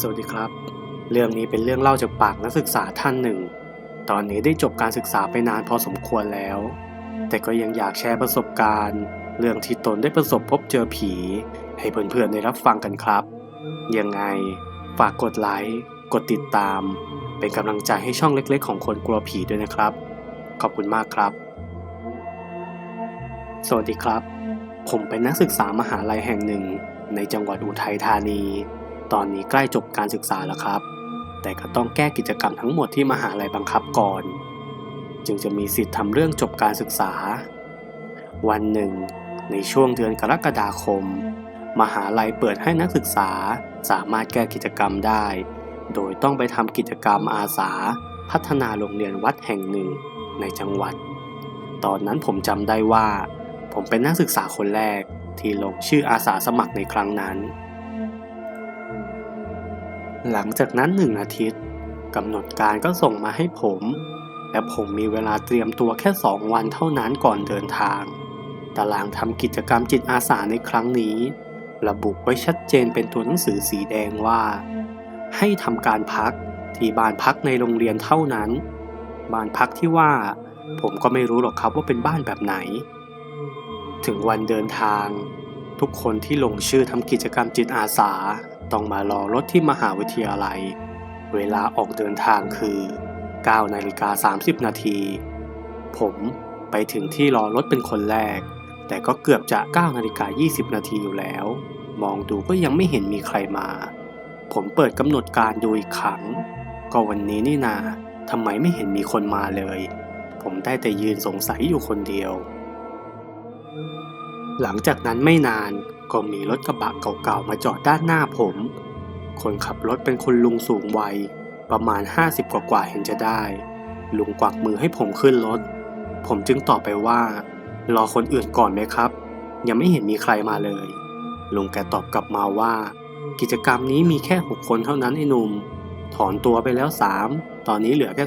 สวัสดีครับ เรื่องนี้เป็นเรื่องเล่าจากปากนักศึกษาท่านหนึ่ง ตอนนี้ได้จบการศึกษาไปนานพอสมควรแล้ว แต่ก็ยังอยากแชร์ประสบการณ์ เรื่องที่ตนได้ประสบพบเจอผี ให้เพื่อนๆได้รับฟังกันครับ ยังไงฝากกดไลค์ กดติดตาม เป็นกำลังใจให้ช่องเล็กๆ ของคนกลัวผีด้วยนะครับ ขอบคุณมากครับ สวัสดีครับ ผมเป็นนักศึกษามหาลัยแห่งหนึ่ง ในจังหวัดอุทัยธานี ตอนนี้ใกล้จบการศึกษาแล้วครับ แต่ก็ต้องแก้กิจกรรมทั้งหมดที่มหาลัยบังคับก่อน จึงจะมีสิทธิ์ทำเรื่องจบการศึกษา วันหนึ่ง ในช่วงเดือนกรกฎาคม มหาลัยเปิดให้นักศึกษาสามารถแก้กิจกรรมได้ โดยต้องไปทำกิจกรรมอาสา พัฒนาโรงเรียนวัดแห่งหนึ่งในจังหวัด ตอนนั้นผมจำได้ว่า ผมเป็นนักศึกษาคนแรกที่ลงชื่ออาสาสมัครในครั้งนั้น หลังจากนั้นหนึ่งอาทิตย์กำหนดการก็ส่งมาให้ผม และผมมีเวลาเตรียมตัวแค่สองวันเท่านั้นก่อนเดินทาง ตารางทำกิจกรรมจิตอาสาในครั้งนี้ ระบุไว้ชัดเจนเป็นตัวหนังสือสีแดงว่า ให้ทำการพักที่บ้านพักในโรงเรียนเท่านั้น บ้านพักที่ว่า ผมก็ไม่รู้หรอกครับว่าเป็นบ้านแบบไหน ถึงวันเดินทาง ทุกคนที่ลงชื่อทำกิจกรรมจิตอาสา ต้องมารอรถที่มหาวิทยาลัย เวลาออกเดินทางคือ9นาฬิกา30 นาที ผมไปถึงที่รอรถเป็นคนแรก แต่ก็เกือบจะ9นาฬิกา20 นาทีอยู่แล้ว มองดูก็ยังไม่เห็นมีใครมา ผมเปิดกำหนดการดูอีกครั้ง ก็วันนี้นี่นาทำไมไม่เห็นมีคนมาเลย ผมได้แต่ยืนสงสัยอยู่คนเดียว หลังจากนั้นไม่นานก็มีรถกระบะเก่าๆมาจอดด้านหน้าผม คนขับรถเป็นคุณลุงสูงวัย ประมาณ 50 กว่าๆเห็นจะได้ ลุงกวักมือให้ผมขึ้นรถ ผมจึงตอบไปว่า รอคนอื่นก่อนไหมครับ ยังไม่เห็นมีใครมาเลย ลุงแกตอบกลับมาว่า กิจกรรมนี้มีแค่6คนเท่านั้นไอ้หนุ่ม ถอนตัวไปแล้ว3ตอนนี้เหลือแค่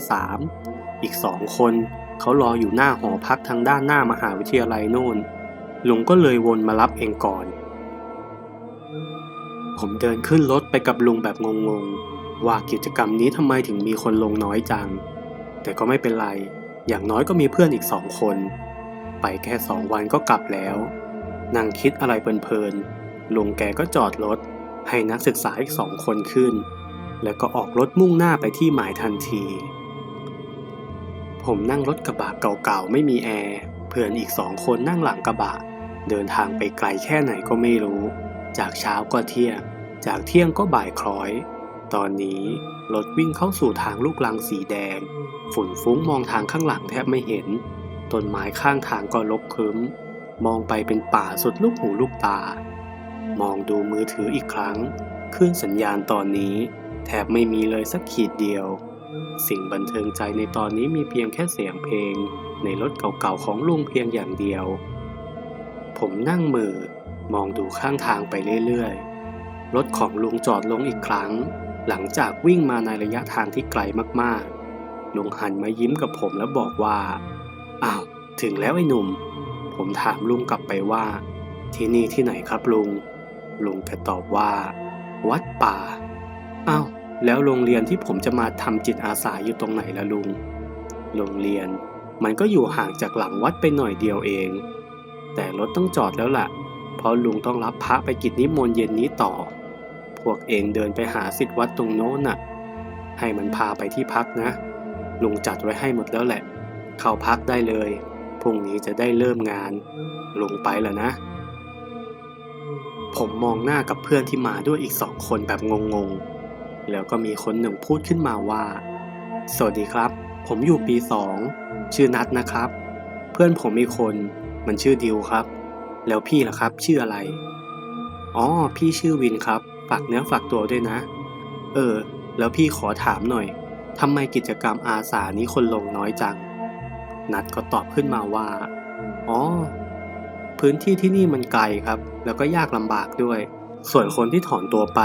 3อีก2คนเขารออยู่หน้าหอพักทางด้านหน้ามหาวิทยาลัยนู่น ลุงก็เลยวนมารับเองก่อน ผมเดินขึ้นรถไปกับลุงแบบงงๆ ว่ากิจกรรมนี้ทำไมถึงมีคนลงน้อยจัง แต่ก็ไม่เป็นไร อย่างน้อยก็มีเพื่อนอีกสองคน ไปแค่สองวันก็กลับแล้วนั่งคิดอะไรเพลินๆ ลุงแกก็จอดรถ ให้นักศึกษาอีกสองคนขึ้น แล้วก็ออกรถมุ่งหน้าไปที่หมายทันที ผมนั่งรถกระบะเก่าๆ ไม่มีแอร์ เพื่อนอีกสองคนนั่งหลังกระบะ เดินทางไปไกลแค่ไหนก็ไม่รู้ จากเช้าก็เที่ยง จากเที่ยงก็บ่ายคล้อย ตอนนี้รถวิ่งเข้าสู่ทางลูกลังสีแดง ฝุ่นฟุ้งมองทางข้างหลังแทบไม่เห็น ต้นไม้ข้างทางก็รกครึ้ม มองไปเป็นป่าสุดลูกหูลูกตา มองดูมือถืออีกครั้งขึ้นสัญญาณตอนนี้ แทบไม่มีเลยสักขีดเดียว สิ่งบันเทิงใจในตอนนี้มีเพียงแค่เสียงเพลง ในรถเก่าๆของลุงเพียงอย่างเดียว ผมนั่งมือมองดูข้างทางไปเรื่อยๆ รถของลุงจอดลงอีกครั้ง หลังจากวิ่งมาในระยะทางที่ไกลมากๆ ลุงหันมายิ้มกับผมแล้วบอกว่า อ้าว ถึงแล้วไอ้หนุ่ม ผมถามลุงกลับไปว่า ที่นี่ที่ไหนครับลุง ลุงแกตอบว่า วัดป่า อ้าว แล้วโรงเรียนที่ผมจะมาทำจิตอาสาอยู่ตรงไหนล่ะลุง โรงเรียน มันก็อยู่ห่างจากหลังวัดไปหน่อยเดียวเอง แต่รถต้องจอดแล้วล่ะ เพราะลุงต้องรับพระไปกิจนิมนต์เย็นนี้ต่อ พวกเองเดินไปหาสิทธิวัดตรงโน้นน่ะ ให้มันพาไปที่พักนะ ลุงจัดไว้ให้หมดแล้วแหละ เข้าพักได้เลย พรุ่งนี้จะได้เริ่มงาน ลุงไปแล้วนะ ผมมองหน้ากับเพื่อนที่มาด้วยอีกสองคนแบบงงๆ แล้วก็มีคนหนึ่งพูดขึ้นมาว่า สวัสดีครับ ผมอยู่ปีสอง ชื่อนัทนะครับ เพื่อนผมมีคน มันชื่อดิวครับ แล้วพี่ล่ะครับ ชื่ออะไร อ๋อ พี่ชื่อวินครับ ฝากเนื้อฝากตัวด้วยนะ เออ แล้วพี่ขอถามหน่อยทำไมกิจกรรมอาสานี้คนลงน้อยจัง นัดก็ตอบขึ้นมาว่า อ๋อ พื้นที่ที่นี่มันไกลครับ แล้วก็ยากลำบากด้วย ส่วนคนที่ถอนตัวไป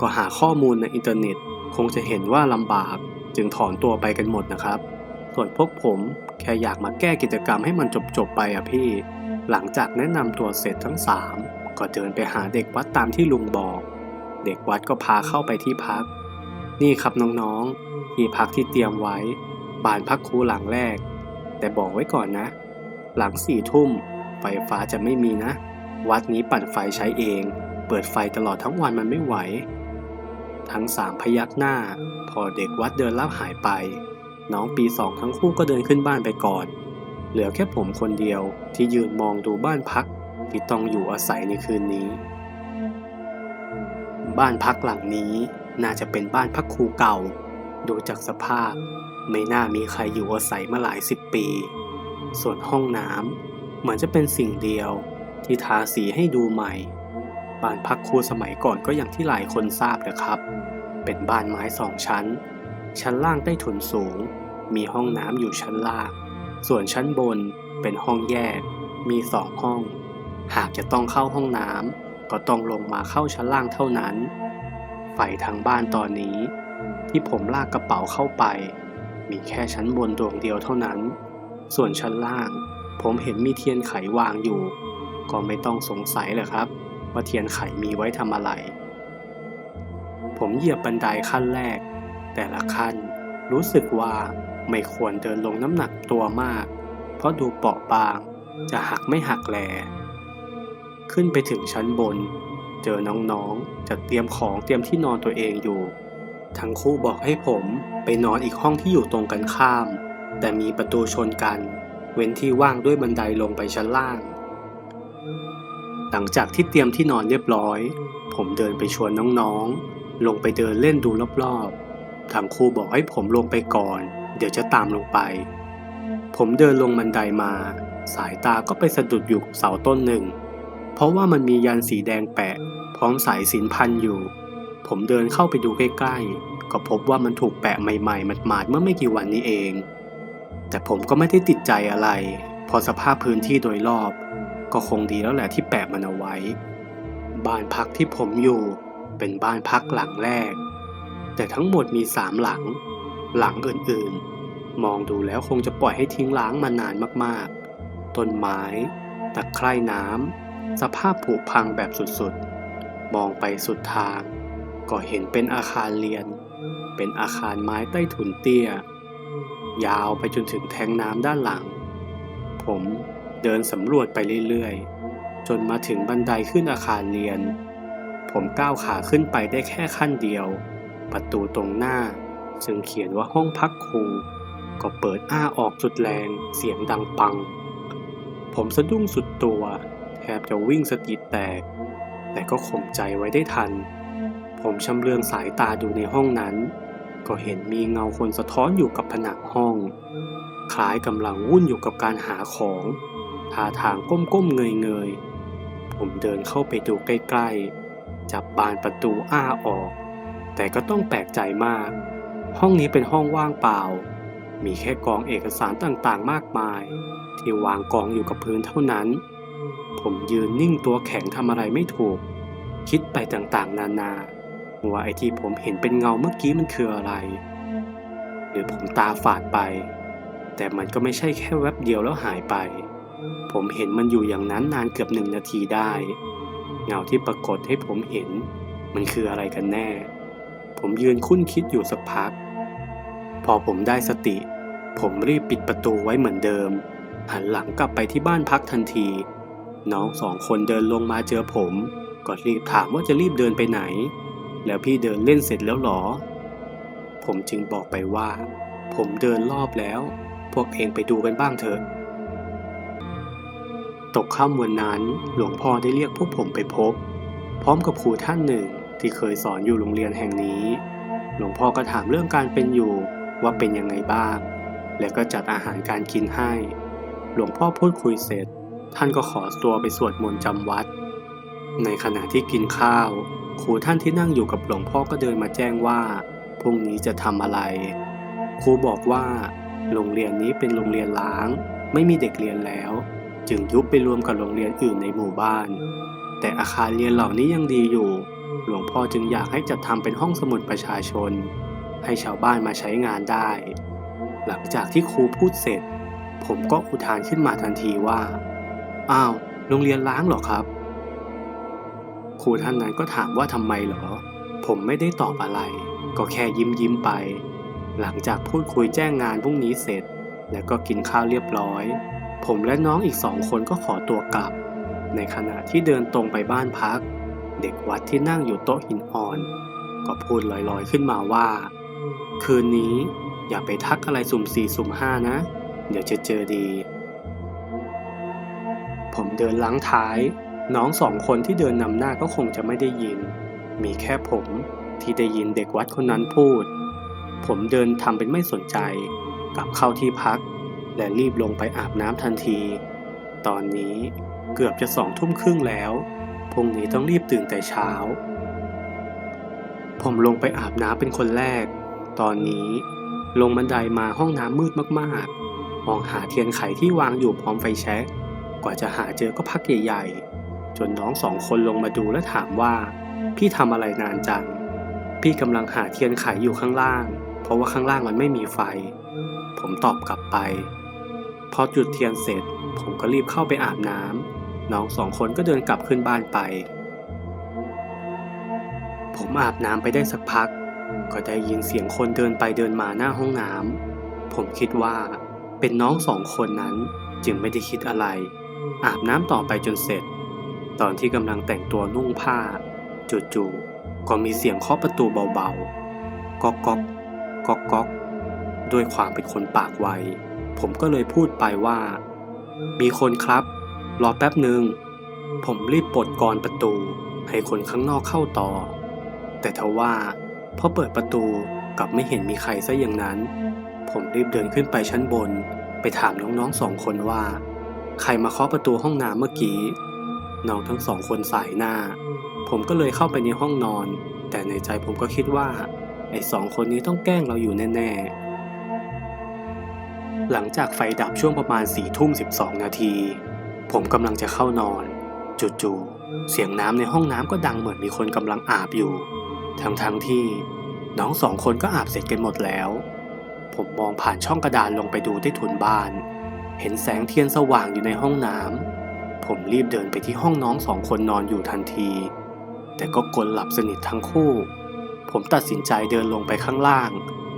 ก็หาข้อมูลในอินเทอร์เน็ต คงจะเห็นว่าลำบาก จึงถอนตัวไปกันหมดนะครับ ส่วนพวกผมแค่อยากมาแก้กิจกรรมให้มันจบๆไปอะพี่ หลังจากแนะนำตัวเสร็จทั้งสามก็เดินไปหาเด็กวัดตามที่ลุงบอก เด็กวัดก็พาเข้าไปที่พัก นี่ครับน้องๆที่พักที่เตรียมไว้บ้านพักครูหลังแรก แต่บอกไว้ก่อนนะ หลังสี่ทุ่ม ไฟฟ้าจะไม่มีนะ วัดนี้ปั่นไฟใช้เอง เปิดไฟตลอดทั้งวันมันไม่ไหว ทั้งสามพยักหน้า พอเด็กวัดเดินลับหายไป น้องปีสองทั้งคู่ก็เดินขึ้นบ้านไปก่อน เหลือแค่ผมคนเดียวที่ยืนมองดูบ้านพักที่ต้องอยู่อาศัยในคืนนี้ บ้านพักหลังนี้น่าจะเป็นบ้านพักครูเก่า ดูจากสภาพไม่น่ามีใครอยู่อาศัยมาหลายสิบปี ส่วนห้องน้ำเหมือนจะเป็นสิ่งเดียวที่ทาสีให้ดูใหม่ บ้านพักครูสมัยก่อนก็อย่างที่หลายคนทราบนะครับ เป็นบ้านไม้สองชั้น ชั้นล่างใต้ถุนสูง มีห้องน้ำอยู่ชั้นล่าง ส่วนชั้นบนเป็นห้องแยก มีสองห้อง หากจะต้องเข้าห้องน้ำก็ต้องลงมาเข้าชั้นล่างเท่านั้นไฟทางบ้านตอนนี้ ที่ผมลากกระเป๋าเข้าไป มีแค่ชั้นบนดวงเดียวเท่านั้น ส่วนชั้นล่าง ผมเห็นมีเทียนไขวางอยู่ ก็ไม่ต้องสงสัยเลยครับ ว่าเทียนไขมีไว้ทำอะไร ผมเหยียบบันไดขั้นแรก แต่ละขั้น รู้สึกว่าไม่ควรเดินลงน้ำหนักตัวมาก เพราะดูเปราะบาง จะหักไม่หักแล ขึ้นไปถึงชั้นบน เจอน้องๆจะเตรียมของเตรียมที่นอนตัวเองอยู่ ทั้งคู่บอกให้ผมไปนอนอีกห้องที่อยู่ตรงกันข้าม แต่มีประตูชนกัน เว้นที่ว่างด้วยบันไดลงไปชั้นล่าง หลังจากที่เตรียมที่นอนเรียบร้อย ผมเดินไปชวนน้องๆ ลงไปเดินเล่นดูรอบๆ ทางครูบอกให้ผมลงไปก่อน เดี๋ยวจะตามลงไป ผมเดินลงบันไดมา สายตาก็ไปสะดุดอยู่กับเสาต้นหนึ่ง เพราะว่ามันมียันสีแดงแปะ พร้อมสายสินพันอยู่ ผมเดินเข้าไปดูใกล้ๆ ก็พบว่ามันถูกแปะใหม่ๆหมาดๆเมื่อไม่กี่วันนี้เอง แต่ผมก็ไม่ได้ติดใจอะไร พอสภาพพื้นที่โดยรอบ ก็คงดีแล้วแหละที่แปะมันเอาไว้ บ้านพักที่ผมอยู่ เป็นบ้านพักหลังแรก แต่ทั้งหมดมีสามหลัง หลังอื่นๆ มองดูแล้วคงจะปล่อยให้ทิ้งล้างมานานมากๆ ต้นไม้ตะไคร่น้ำสภาพผุพังแบบสุดๆ มองไปสุดทาง ก็เห็นเป็นอาคารเรียน เป็นอาคารไม้ใต้ถุนเตี้ย ยาวไปจนถึงแทงน้ำด้านหลัง ผมเดินสำรวจไปเรื่อยๆ จนมาถึงบันไดขึ้นอาคารเรียน ผมก้าวขาขึ้นไปได้แค่ขั้นเดียว ประตูตรงหน้า ซึ่งเขียนว่าห้องพักครู ก็เปิดอ้าออกจุดแรงเสียงดังปัง ผมสะดุ้งสุดตัว แทบจะวิ่งสติแตก แต่ก็ข่มใจไว้ได้ทัน ผมชำเลืองสายตาดูในห้องนั้น ก็เห็นมีเงาคนสะท้อนอยู่กับผนังห้อง คล้ายกำลังวุ่นอยู่กับการหาของท่าทางก้มๆเงยๆผมเดินเข้าไปดูใกล้ๆ จับบานประตูอ้าออก แต่ก็ต้องแปลกใจมาก ห้องนี้เป็นห้องว่างเปล่า มีแค่กองเอกสารต่างๆ มากมาย ที่วางกองอยู่กับพื้นเท่านั้น ผมยืนนิ่งตัวแข็งทำอะไรไม่ถูก คิดไปต่างๆ นานาว่าไอ้ที่ผมเห็นเป็นเงาเมื่อกี้มันคืออะไร หรือผมตาฝาดไป แต่มันก็ไม่ใช่แค่แวบเดียวแล้วหายไป ผมเห็นมันอยู่อย่างนั้นนานเกือบหนึ่งนาทีได้ เงาที่ปรากฏให้ผมเห็น มันคืออะไรกันแน่ ผมยืนคุ้นคิดอยู่สักพัก พอผมได้สติ ผมรีบปิดประตูไว้เหมือนเดิม หันหลังกลับไปที่บ้านพักทันที น้องสองคนเดินลงมาเจอผม ก็รีบถามว่าจะรีบเดินไปไหน แล้วพี่เดินเล่นเสร็จแล้วหรอ ผมจึงบอกไปว่า ผมเดินรอบแล้ว พวกเองไปดูกันบ้างเถอะตกค่ำวันนั้นหลวงพ่อได้เรียกพวกผมไปพบ พร้อมกับครูท่านหนึ่ง ที่เคยสอนอยู่โรงเรียนแห่งนี้ หลวงพ่อก็ถามเรื่องการเป็นอยู่ว่าเป็นยังไงบ้าง แล้วก็จัดอาหารการกินให้ หลวงพ่อพูดคุยเสร็จ ท่านก็ขอตัวไปสวดมนต์จำวัด ในขณะที่กินข้าวครูท่านที่นั่งอยู่กับหลวงพ่อก็เดินมาแจ้งว่าพรุ่งนี้จะทำอะไร ครูบอกว่า โรงเรียนนี้เป็นโรงเรียนล้าง ไม่มีเด็กเรียนแล้ว จึงยุบไปรวมกับโรงเรียนอื่นในหมู่บ้าน แต่อาคารเรียนเหล่านี้ยังดีอยู่ หลวงพ่อจึงอยากให้จัดทำเป็นห้องสมุดประชาชน ให้ชาวบ้านมาใช้งานได้ หลังจากที่ครูพูดเสร็จ ผมก็อุทานขึ้นมาทันทีว่า อ้าว โรงเรียนล้างหรอครับ ครูท่านนั้นก็ถามว่าทำไมเหรอ ผมไม่ได้ตอบอะไร ก็แค่ยิ้มยิ้มไป หลังจากพูดคุยแจ้งงานพรุ่งนี้เสร็จ แล้วก็กินข้าวเรียบร้อย ผมและน้องอีกสองคนก็ขอตัวกลับ ในขณะที่เดินตรงไปบ้านพัก เด็กวัดที่นั่งอยู่โต๊ะหินอ่อน ก็พูดลอยๆขึ้นมาว่า คืนนี้อย่าไปทักอะไรสุ่มสี่สุ่มห้านะ เดี๋ยวจะเจอดี ผมเดินล้างท้าย น้องสองคนที่เดินนำหน้าก็คงจะไม่ได้ยิน มีแค่ผมที่ได้ยินเด็กวัดคนนั้นพูด ผมเดินทำเป็นไม่สนใจ กลับเข้าที่พัก และรีบลงไปอาบน้ำทันที ตอนนี้เกือบจะสองทุ่มครึ่งแล้ว พรุ่งนี้ต้องรีบตื่นแต่เช้า ผมลงไปอาบน้ำเป็นคนแรก ตอนนี้ลงบันไดมาห้องน้ำมืดมากๆ มองหาเทียนไขที่วางอยู่พร้อมไฟแช็กกว่าจะหาเจอก็พักใหญ่ๆ จนน้องสองคนลงมาดูและถามว่า พี่ทำอะไรนานจัง พี่กำลังหาเทียนไขอยู่ข้างล่าง เพราะว่าข้างล่างมันไม่มีไฟ ผมตอบกลับไป พอจุดเทียนเสร็จ ผมก็รีบเข้าไปอาบน้ำ น้องสองคนก็เดินกลับขึ้นบ้านไป ผมอาบน้ำไปได้สักพัก ก็ได้ยินเสียงคนเดินไปเดินมาหน้าห้องน้ำผมคิดว่าเป็นน้องสองคนนั้นจึงไม่ได้คิดอะไร อาบน้ำต่อไปจนเสร็จ ตอนที่กำลังแต่งตัวนุ่งผ้า จู่ๆก็มีเสียงเคาะประตูเบาๆก๊อกก๊อกก๊อกก๊อกด้วยความเป็นคนปากไวผมก็เลยพูดไปว่า มีคนครับ รอแป๊บหนึ่ง ผมรีบปลดกรอนประตูให้คนข้างนอกเข้าต่อ แต่ทว่าพอเปิดประตูกลับไม่เห็นมีใครซะอย่างนั้น ผมรีบเดินขึ้นไปชั้นบน ไปถามน้องๆสองคนว่า ใครมาเคาะประตูห้องน้ำเมื่อกี้ น้องทั้งสองคนสายหน้า ผมก็เลยเข้าไปในห้องนอน แต่ในใจผมก็คิดว่า ไอ้สองคนนี้ต้องแกล้งเราอยู่แน่ ๆ หลังจากไฟดับช่วงประมาณสี่ทุ่มสิบสองนาที ผมกำลังจะเข้านอนจู่ๆเสียงน้ำในห้องน้ำก็ดังเหมือนมีคนกำลังอาบอยู่ ทั้งๆที่น้องสองคนก็อาบเสร็จกันหมดแล้ว ผมมองผ่านช่องกระดานลงไปดูที่ถุนบ้าน เห็นแสงเทียนสว่างอยู่ในห้องน้ำผมรีบเดินไปที่ห้องน้องสองคนนอนอยู่ทันที แต่ก็กลหลับสนิททั้งคู่ ผมตัดสินใจเดินลงไปข้างล่าง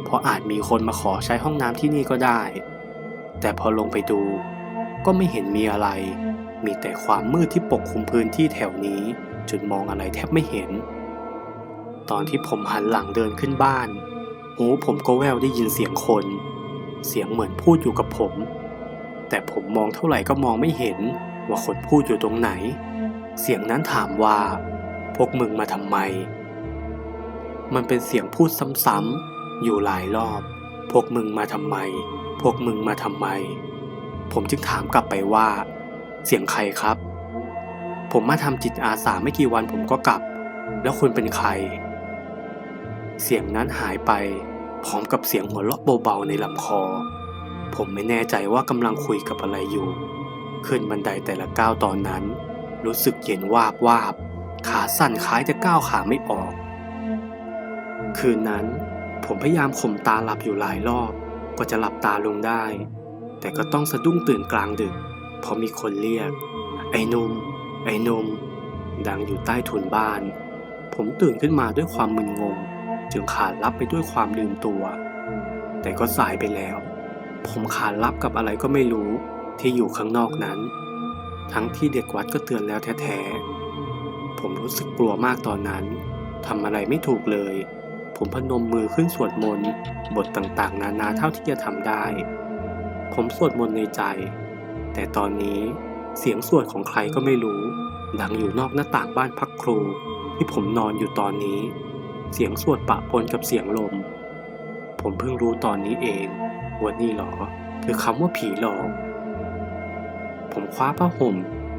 เพราะอาจมีคนมาขอใช้ห้องน้ำที่นี่ก็ได้ แต่พอลงไปดู ก็ไม่เห็นมีอะไร มีแต่ความมืดที่ปกคลุมพื้นที่แถวนี้จนมองอะไรแทบไม่เห็น ตอนที่ผมหันหลังเดินขึ้นบ้าน หูผมก็แววได้ยินเสียงคน เสียงเหมือนพูดอยู่กับผม แต่ผมมองเท่าไหร่ก็มองไม่เห็นว่าคนพูดอยู่ตรงไหน เสียงนั้นถามว่า พวกมึงมาทำไม มันเป็นเสียงพูดซ้ำๆอยู่หลายรอบ พวกมึงมาทำไม พวกมึงมาทำไม ผมจึงถามกลับไปว่า เสียงใครครับ ผมมาทำจิตอาสาไม่กี่วันผมก็กลับ แล้วคุณเป็นใคร เสียงนั้นหายไป พร้อมกับเสียงหัวเราะเบาๆในลำคอ ผมไม่แน่ใจว่ากำลังคุยกับอะไรอยู่ ขึ้นบันไดแต่ละก้าวตอนนั้น รู้สึกเย็นวาบวาบ ขาสั่นคล้ายจะก้าวขาไม่ออก คืนนั้น ผมพยายามข่มตาหลับอยู่หลายรอบกว่าจะหลับตาลงได้ แต่ก็ต้องสะดุ้งตื่นกลางดึกเพราะมีคนเรียก ไอ้นุ่ม ไอ้นุ่ม ดังอยู่ใต้ถุนบ้าน ผมตื่นขึ้นมาด้วยความมึนงง จึงขาดลับไปด้วยความลืมตัว แต่ก็สายไปแล้ว ผมขาดลับกับอะไรก็ไม่รู้ที่อยู่ข้างนอกนั้น ทั้งที่เด็กวัดก็เตือนแล้วแท้ๆ ผมรู้สึกกลัวมากตอนนั้นทำอะไรไม่ถูกเลย ผมพนมมือขึ้นสวดมนต์บทต่างๆ นานาเท่าที่จะทำได้ ผมสวดมนต์ในใจ แต่ตอนนี้เสียงสวดของใครก็ไม่รู้ ดังอยู่นอกหน้าต่างบ้านพักครู ที่ผมนอนอยู่ตอนนี้ เสียงสวดปะปนกับเสียงลม ผมเพิ่งรู้ตอนนี้เองว่านี่หรอ คือคำว่าผีหลอกผมคว้าผ้าห่ม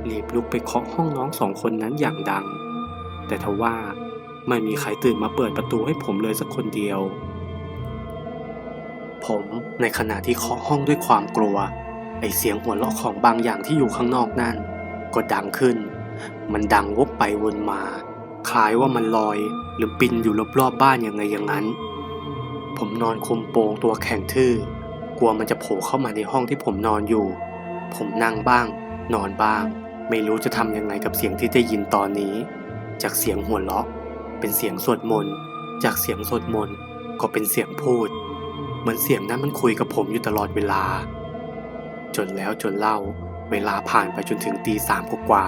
รีบลุกไปเคาะห้องน้องสองคนนั้นอย่างดัง แต่ทว่าไม่มีใครตื่นมาเปิดประตูให้ผมเลยสักคนเดียว ผมในขณะที่เคาะห้องด้วยความกลัว ไอเสียงหัวเราะของบางอย่างที่อยู่ข้างนอกนั่น ก็ดังขึ้น มันดังวกไปวนมา คล้ายว่ามันลอยหรือบินอยู่รอบๆบบ้านยังไงอย่างนั้น ผมนอนคุมโปงตัวแข็งทื่อกลัวมันจะโผล่เข้ามาในห้องที่ผมนอนอยู่ ผมนั่งบ้าง นอนบ้าง ไม่รู้จะทำยังไงกับเสียงที่ได้ยินตอนนี้ จากเสียงหัวเราะ เป็นเสียงสวดมนต์ จากเสียงสวดมนต์ก็เป็นเสียงพูด มือนเสียงนั้นมันคุยกับผมอยู่ตลอดเวลา จนแล้วจนเล่า เวลาผ่านไปจนถึงตีสามกว่า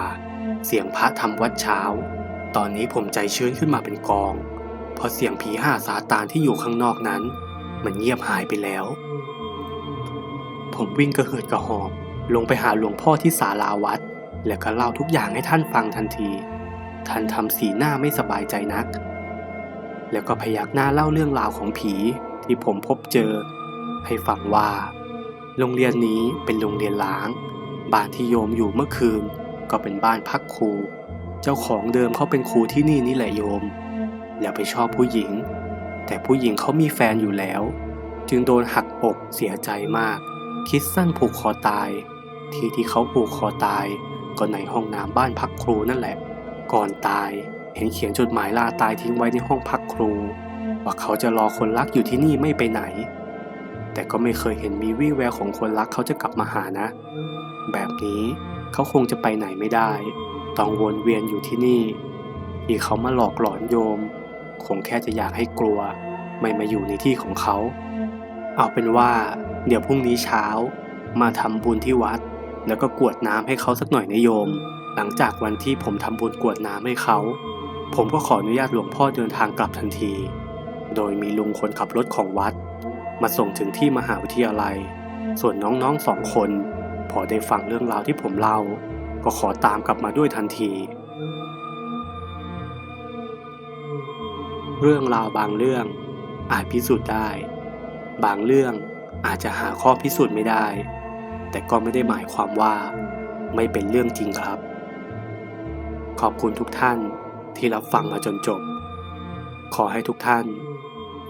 เสียงพระทำวัดเช้า ตอนนี้ผมใจชื้นขึ้นมาเป็นกอง เพราะเสียงผีห้าซาตานที่อยู่ข้างนอกนั้น มันเงียบหายไปแล้ว ผมวิ่งกระเหิดกระหอบลงไปหาหลวงพ่อที่ศาลาวัด แล้วก็เล่าทุกอย่างให้ท่านฟังทันที ท่านทำสีหน้าไม่สบายใจนัก แล้วก็พยักหน้าเล่าเรื่องราวของผี ที่ผมพบเจอ ให้ฟังว่า โรงเรียนนี้เป็นโรงเรียนล้าง บ้านที่โยมอยู่เมื่อคืน ก็เป็นบ้านพักครู เจ้าของเดิมเขาเป็นครูที่นี่นี่แหละโยม แล้วไปชอบผู้หญิง แต่ผู้หญิงเขามีแฟนอยู่แล้ว จึงโดนหักอกเสียใจมาก คิดสั้นผูกคอตาย ที่ที่เขาผูกคอตาย ก็ในห้องน้ำบ้านพักครูนั่นแหละ ก่อนตายเห็นเขียนจดหมายลาตายทิ้งไว้ในห้องพักครู ว่าเขาจะรอคนรักอยู่ที่นี่ไม่ไปไหน แต่ก็ไม่เคยเห็นมีวี่แววของคนรักเขาจะกลับมาหานะ แบบนี้เขาคงจะไปไหนไม่ได้ ต้องวนเวียนอยู่ที่นี่ที่เขามาหลอกหลอนโยม คงแค่จะอยากให้กลัว ไม่มาอยู่ในที่ของเขา เอาเป็นว่า เดี๋ยวพรุ่งนี้เช้า มาทำบุญที่วัด แล้วก็กวดน้ำให้เขาสักหน่อยนะโยม หลังจากวันที่ผมทำบุญกวดน้ำให้เขา ผมก็ขออนุญาตหลวงพ่อเดินทางกลับทันที โดยมีลุงคนขับรถของวัด มาส่งถึงที่มหาวิทยาลัย ส่วนน้องๆสองคน พอได้ฟังเรื่องราวที่ผมเล่า ก็ขอตามกลับมาด้วยทันที เรื่องราวบางเรื่องอาจพิสูจน์ได้ บางเรื่องอาจจะหาข้อพิสูจน์ไม่ได้ แต่ก็ไม่ได้หมายความว่า ไม่เป็นเรื่องจริงครับ ขอบคุณทุกท่านที่รับฟังมาจนจบ ขอให้ทุกท่าน